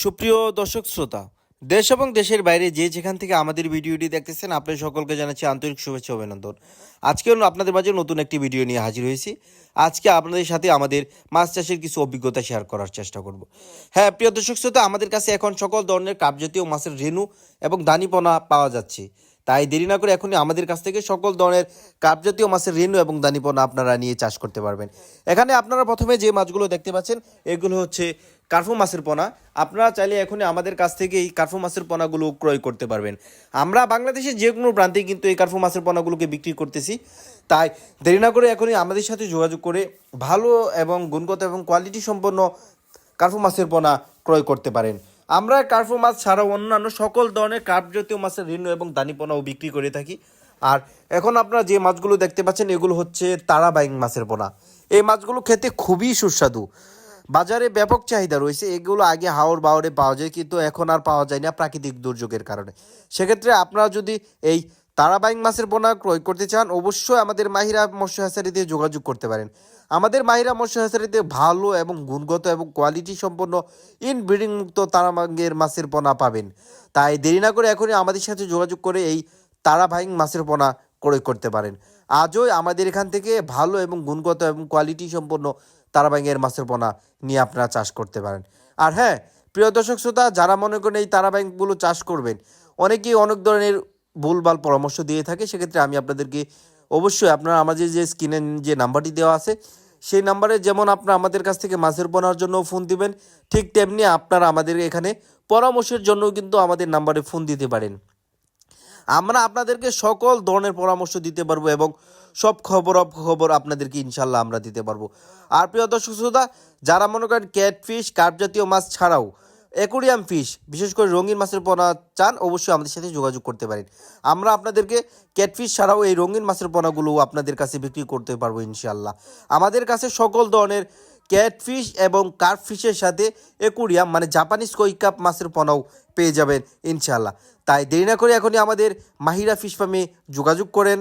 সুপ্রিয় দর্শক শ্রোতা, দেশ এবং দেশের বাইরে যে যেখান থেকে আমাদের ভিডিওটি দেখতেছেন, আপনাদের সকলকে জানাচ্ছি আন্তরিক শুভেচ্ছা অভিনন্দন। আজকে আপনাদের মাঝে নতুন একটি ভিডিও নিয়ে হাজির হয়েছি। আজকে আপনাদের সাথে আমাদের মাছ চাষের কিছু অভিজ্ঞতা শেয়ার করার চেষ্টা করব। হ্যাঁ প্রিয় দর্শক শ্রোতা, আমাদের কাছে এখন সকল ধরনের কাপজাতীয় মাছের রেনু এবং দানিপনা পাওয়া যাচ্ছে। তাই দেরি না করে এখনই আমাদের কাছ থেকে সকল ধরনের কাপজাতীয় মাছের রেণু এবং দানিপনা আপনারা নিয়ে চাষ করতে পারবেন। এখানে আপনারা প্রথমে যে মাছগুলো দেখতে পাচ্ছেন, এগুলো হচ্ছে কার্ফু মাছের পোনা। আপনারা চাইলে এখনই আমাদের কাছ থেকে এই কার্ফু মাছের পোনাগুলো ক্রয় করতে পারবেন। আমরা বাংলাদেশের যে কোনো প্রান্তে কিন্তু এই কার্ফু মাছের পোনাগুলোকে বিক্রি করতেছি। তাই দেরি না করে এখনই আমাদের সাথে যোগাযোগ করে ভালো এবং গুণগত এবং কোয়ালিটি সম্পন্ন কার্ফু মাছের পোনা ক্রয় করতে পারেন। আমরা কার্ফু মাছ ছাড়াও অন্যান্য সকল ধরনের কার্প জাতীয় মাছের ঋণ এবং দানি পোনাও বিক্রি করে থাকি। আর এখন আপনারা যে মাছগুলো দেখতে পাচ্ছেন, এগুলো হচ্ছে তারাবাইং মাছের পোনা। এই মাছগুলো খেতে খুবই সুস্বাদু। বাজারে ব্যাপক চাহিদা রয়েছে। এগুলো আগে হাওর বাওরে পাওয়া যায়, কিন্তু এখন আর পাওয়া যায় না প্রাকৃতিক দুর্যোগের কারণে। সেক্ষেত্রে আপনারা যদি এই তারাবাইং মাছের পোনা ক্রয় করতে চান, অবশ্যই আমাদের মাহিরা মৎস্য হ্যাচারিতে যোগাযোগ করতে পারেন। আমাদের মাহিরা মৎস্য হ্যাচারিতে ভালো এবং গুণগত এবং কোয়ালিটি সম্পন্ন ইনব্রিডিং মুক্ত তারাবাঙ্গের মাছের পোনা পাবেন। তাই দেরি না করে এখনই আমাদের সাথে যোগাযোগ করে এই তারাবাইং মাছের পোনা ক্রয় করতে পারেন। আজও আমাদের এখান থেকে ভালো এবং গুণগত এবং কোয়ালিটি সম্পন্ন তারাবাইংয়ের মাছের পোনা নিয়ে আপনারা চাষ করতে পারেন। আর হ্যাঁ প্রিয় দর্শক শ্রোতা, যারা মনে করেন এই তারাবাইংগুলো চাষ করবেন, অনেকেই অনেক ধরনের ভুলভাল পরামর্শ দিয়ে থাকে, সেক্ষেত্রে আমি আপনাদেরকে অবশ্যই আপনারা আমাদের যে স্ক্রিনে যে নাম্বারটি দেওয়া আছে, সেই নাম্বারে যেমন আপনারা আমাদের কাছ থেকে মাছের পোনার জন্য ফোন দিবেন, ঠিক তেমনি আপনারা আমাদের এখানে পরামর্শের জন্য কিন্তু আমাদের নাম্বারে ফোন দিতে পারেন। আমরা আপনাদেরকে সকল ধরনের পরামর্শ দিতে পারব এবং সব খবর খবর আপনাদেরকে ইনশাল্লাহ আমরা দিতে পারব। আর প্রিয় দর্শক শ্রোতা, যারা মনে করেন ক্যাটফিশ কার্প জাতীয় মাছ ছাড়াও অ্যাকোরিয়াম ফিশ, বিশেষ করে রঙিন মাছের পোনা চান, অবশ্যই আমাদের সাথে যোগাযোগ করতে পারেন। আমরা আপনাদেরকে ক্যাটফিশ ছাড়াও এই রঙিন মাছের পোনাগুলো আপনাদের কাছে বিক্রি করতে পারব ইনশাল্লাহ আমাদের কাছে সকল ধরনের ক্যাটফিশ এবং কার্পফিশের সাথে অ্যাকোরিয়াম মানে জাপানিজ কাপ মাছের পোনাও পেয়ে যাবেন ইনশাল্লাহ তাই দেরি না করে এখনই আমাদের মাহিরা ফিশ ফার্মে যোগাযোগ করেন।